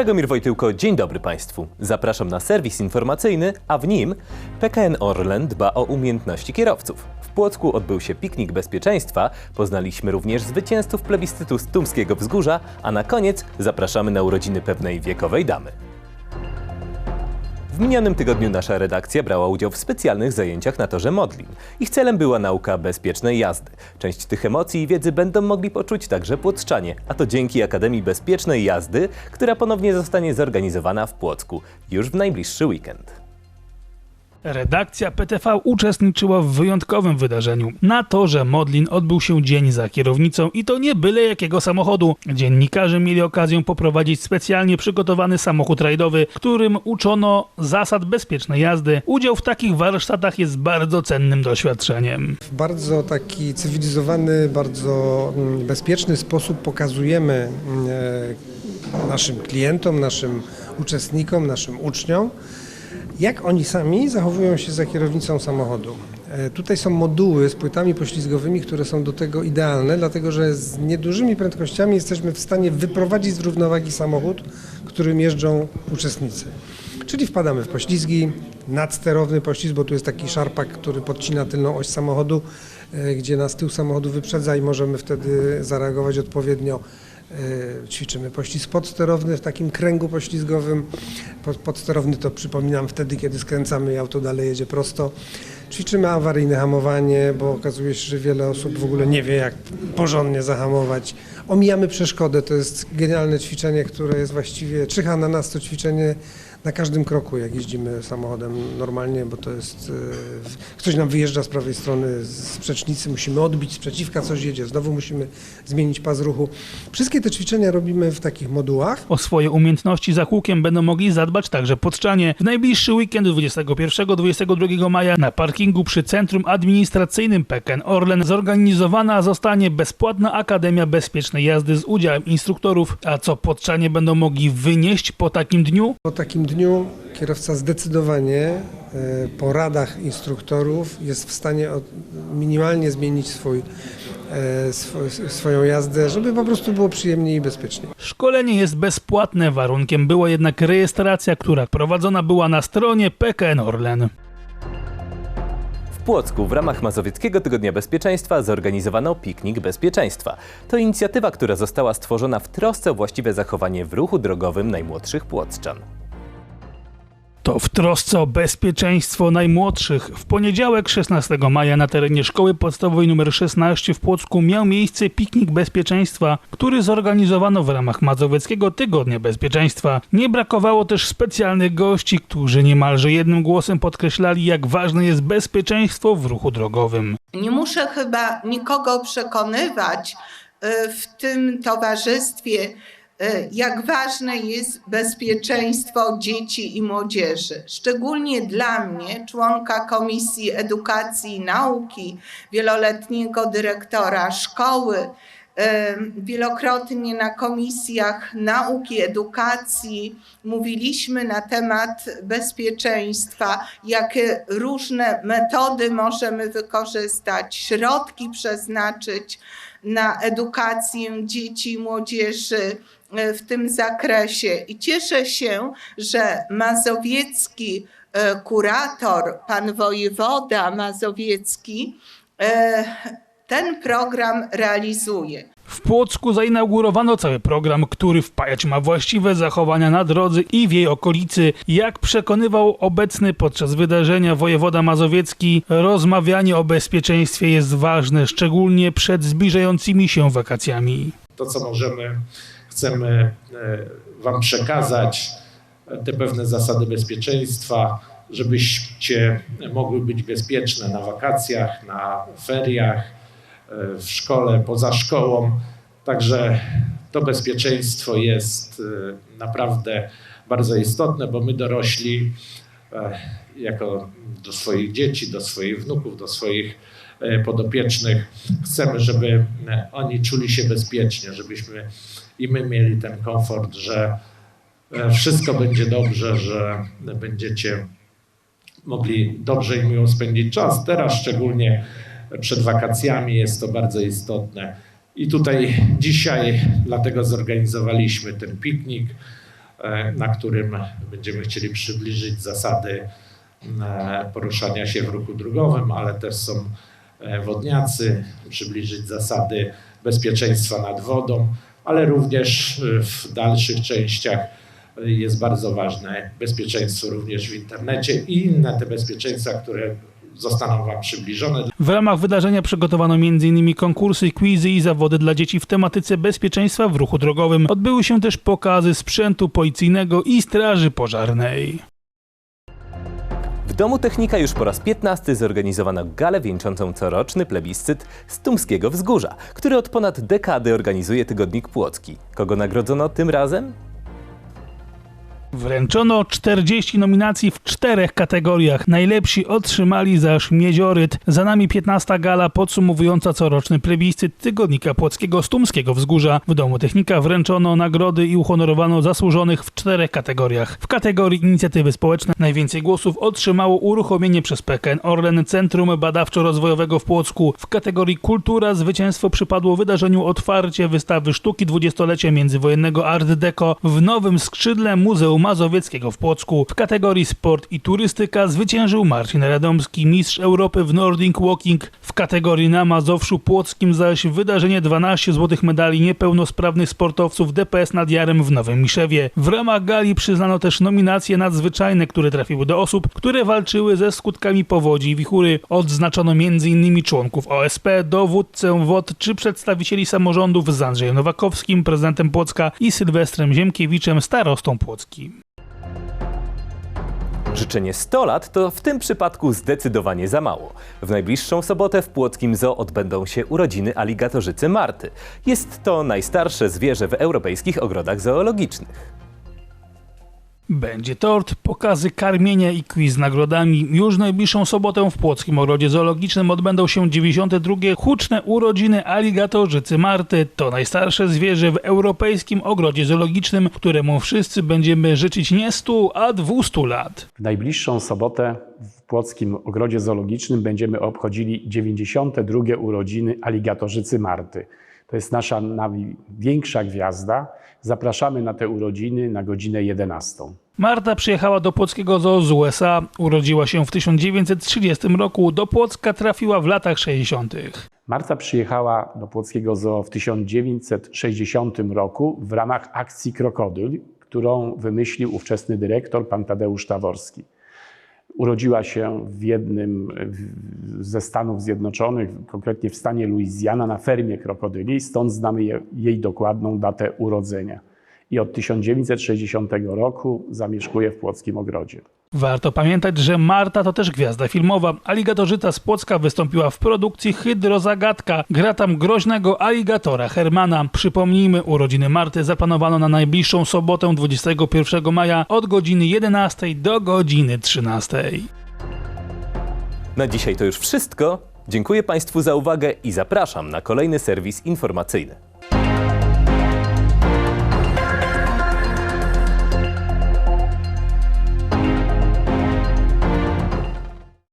Dragomir Wojtyłko, dzień dobry Państwu. Zapraszam na serwis informacyjny, a w nim PKN Orlen dba o umiejętności kierowców. W Płocku odbył się piknik bezpieczeństwa, poznaliśmy również zwycięzców plebiscytu z Tumskiego Wzgórza, a na koniec zapraszamy na urodziny pewnej wiekowej damy. W minionym tygodniu nasza redakcja brała udział w specjalnych zajęciach na torze Modlin. Ich celem była nauka bezpiecznej jazdy. Część tych emocji i wiedzy będą mogli poczuć także płotrzczanie, a to dzięki Akademii Bezpiecznej Jazdy, która ponownie zostanie zorganizowana w Płocku już w najbliższy weekend. Redakcja PTV uczestniczyła w wyjątkowym wydarzeniu. Na torze Modlin odbył się dzień za kierownicą i to nie byle jakiego samochodu. Dziennikarze mieli okazję poprowadzić specjalnie przygotowany samochód rajdowy, którym uczono zasad bezpiecznej jazdy. Udział w takich warsztatach jest bardzo cennym doświadczeniem. W bardzo taki cywilizowany, bardzo mm, bezpieczny sposób pokazujemy mm, e, naszym klientom, naszym uczestnikom, naszym uczniom, jak oni sami zachowują się za kierownicą samochodu. E, Tutaj są moduły z płytami poślizgowymi, które są do tego idealne, dlatego że z niedużymi prędkościami jesteśmy w stanie wyprowadzić z równowagi samochód, którym jeżdżą uczestnicy. Czyli wpadamy w poślizgi, nadsterowny poślizg, bo tu jest taki szarpak, który podcina tylną oś samochodu, e, gdzie nas tył samochodu wyprzedza i możemy wtedy zareagować odpowiednio. E, Ćwiczymy poślizg podsterowny w takim kręgu poślizgowym. Pod- Podsterowny to przypominam wtedy, kiedy skręcamy i auto dalej jedzie prosto. Ćwiczymy awaryjne hamowanie, bo okazuje się, że wiele osób w ogóle nie wie, jak porządnie zahamować. Omijamy przeszkodę, to jest genialne ćwiczenie, które jest właściwie, czyha na nas to ćwiczenie na każdym kroku, jak jeździmy samochodem normalnie, bo to jest, e, ktoś nam wyjeżdża z prawej strony z przecznicy, musimy odbić, z przeciwka coś jedzie, znowu musimy zmienić pas ruchu. Wszystkie te ćwiczenia robimy w takich modułach. O swoje umiejętności za kółkiem będą mogli zadbać także podczanie. W najbliższy weekend 21-22 maja na parkingu przy Centrum Administracyjnym PKN Orlen zorganizowana zostanie bezpłatna Akademia Bezpiecznej Jazdy z udziałem instruktorów. A co podczanie będą mogli wynieść po takim dniu? Po takim dniu kierowca zdecydowanie e, po radach instruktorów jest w stanie minimalnie zmienić swój, e, swo- swoją jazdę, żeby po prostu było przyjemniej i bezpieczniej. Szkolenie jest bezpłatne, warunkiem była jednak rejestracja, która prowadzona była na stronie PKN Orlen. Płocku w ramach Mazowieckiego Tygodnia Bezpieczeństwa zorganizowano piknik bezpieczeństwa. To inicjatywa, która została stworzona w trosce o właściwe zachowanie w ruchu drogowym najmłodszych płockczan. To w trosce o bezpieczeństwo najmłodszych. W poniedziałek 16 maja na terenie szkoły podstawowej nr 16 w Płocku miał miejsce piknik bezpieczeństwa, który zorganizowano w ramach Mazowieckiego Tygodnia Bezpieczeństwa. Nie brakowało też specjalnych gości, którzy niemalże jednym głosem podkreślali, jak ważne jest bezpieczeństwo w ruchu drogowym. Nie muszę chyba nikogo przekonywać y, w tym towarzystwie, jak ważne jest bezpieczeństwo dzieci i młodzieży. Szczególnie dla mnie, członka Komisji Edukacji i Nauki, wieloletniego dyrektora szkoły, y, wielokrotnie na komisjach nauki, edukacji mówiliśmy na temat bezpieczeństwa, jakie różne metody możemy wykorzystać, środki przeznaczyć na edukację dzieci i młodzieży e, w tym zakresie. I cieszę się, że mazowiecki e, kurator, pan wojewoda mazowiecki, e, ten program realizuje. W Płocku zainaugurowano cały program, który wpajać ma właściwe zachowania na drodze i w jej okolicy. Jak przekonywał obecny podczas wydarzenia wojewoda mazowiecki, rozmawianie o bezpieczeństwie jest ważne, szczególnie przed zbliżającymi się wakacjami. to, co możemy, chcemy e, Wam przekazać, te pewne zasady bezpieczeństwa, żebyście mogły być bezpieczne na wakacjach, na feriach, w szkole, poza szkołą. Także to bezpieczeństwo jest e, naprawdę bardzo istotne, bo my dorośli, e, jako do swoich dzieci, do swoich wnuków, do swoich e, podopiecznych, chcemy, żeby oni czuli się bezpiecznie, żebyśmy i my mieli ten komfort, że wszystko będzie dobrze, że będziecie mogli dobrze i miło spędzić czas. Teraz szczególnie przed wakacjami jest to bardzo istotne. I tutaj dzisiaj dlatego zorganizowaliśmy ten piknik. e, na którym będziemy chcieli przybliżyć zasady e, poruszania się w ruchu drogowym, ale też są e, wodniacy, przybliżyć zasady bezpieczeństwa nad wodą, ale również w dalszych częściach jest bardzo ważne bezpieczeństwo również w internecie i inne te bezpieczeństwa, które zostaną Wam przybliżone. W ramach wydarzenia przygotowano m.in. konkursy, quizy i zawody dla dzieci w tematyce bezpieczeństwa w ruchu drogowym. Odbyły się też pokazy sprzętu policyjnego i straży pożarnej. W Domu Technika już po raz 15 zorganizowano galę wieńczącą coroczny plebiscyt z Tumskiego Wzgórza, który od ponad dekady organizuje Tygodnik Płocki. Kogo nagrodzono tym razem? Wręczono 40 nominacji w czterech kategoriach. Najlepsi otrzymali zaś Miedzioryt. Za nami 15 gala podsumowująca coroczny plebiscyt Tygodnika Płockiego z Tumskiego Wzgórza. W Domu Technika wręczono nagrody i uhonorowano zasłużonych w czterech kategoriach. W kategorii inicjatywy społeczne najwięcej głosów otrzymało uruchomienie przez PKN Orlen Centrum Badawczo-Rozwojowego w Płocku. W kategorii kultura zwycięstwo przypadło wydarzeniu otwarcie wystawy sztuki dwudziestolecia międzywojennego Art Deco w nowym skrzydle Muzeum Mazowieckiego w Płocku. W kategorii sport i turystyka zwyciężył Marcin Radomski, mistrz Europy w Nordic Walking. W kategorii na Mazowszu Płockim zaś wydarzenie 12 złotych medali niepełnosprawnych sportowców DPS nad Jarem w Nowym Miszewie. W ramach gali przyznano też nominacje nadzwyczajne, które trafiły do osób, które walczyły ze skutkami powodzi i wichury. Odznaczono m.in. członków OSP, dowódcę WOT czy przedstawicieli samorządów z Andrzejem Nowakowskim, prezydentem Płocka i Sylwestrem Ziemkiewiczem, starostą Płockim. Życzenie 100 lat to w tym przypadku zdecydowanie za mało. W najbliższą sobotę w Płockim Zoo odbędą się urodziny aligatorzycy Marty. Jest to najstarsze zwierzę w europejskich ogrodach zoologicznych. Będzie tort, pokazy karmienia i quiz z nagrodami. Już najbliższą sobotę w Płockim Ogrodzie Zoologicznym odbędą się 92. huczne urodziny aligatorzycy Marty. To najstarsze zwierzę w Europejskim Ogrodzie Zoologicznym, któremu wszyscy będziemy życzyć nie 100, a 200 lat. W najbliższą sobotę w Płockim Ogrodzie Zoologicznym będziemy obchodzili 92 urodziny aligatorzycy Marty. To jest nasza największa gwiazda. Zapraszamy na te urodziny na godzinę 11. Marta przyjechała do Płockiego Zoo z USA, urodziła się w 1930 roku, do Płocka trafiła w latach 60. Marta przyjechała do Płockiego Zoo w 1960 roku w ramach akcji Krokodyl, którą wymyślił ówczesny dyrektor pan Tadeusz Taworski. Urodziła się w jednym ze Stanów Zjednoczonych, konkretnie w stanie Louisiana, na fermie krokodyli, stąd znamy je, jej dokładną datę urodzenia. I od 1960 roku zamieszkuje w Płockim Ogrodzie. Warto pamiętać, że Marta to też gwiazda filmowa. Aligatorzyca z Płocka wystąpiła w produkcji Hydrozagadka. Gra tam groźnego aligatora Hermana. Przypomnijmy, urodziny Marty zaplanowano na najbliższą sobotę 21 maja od godziny 11 do godziny 13. Na dzisiaj to już wszystko. Dziękuję Państwu za uwagę i zapraszam na kolejny serwis informacyjny.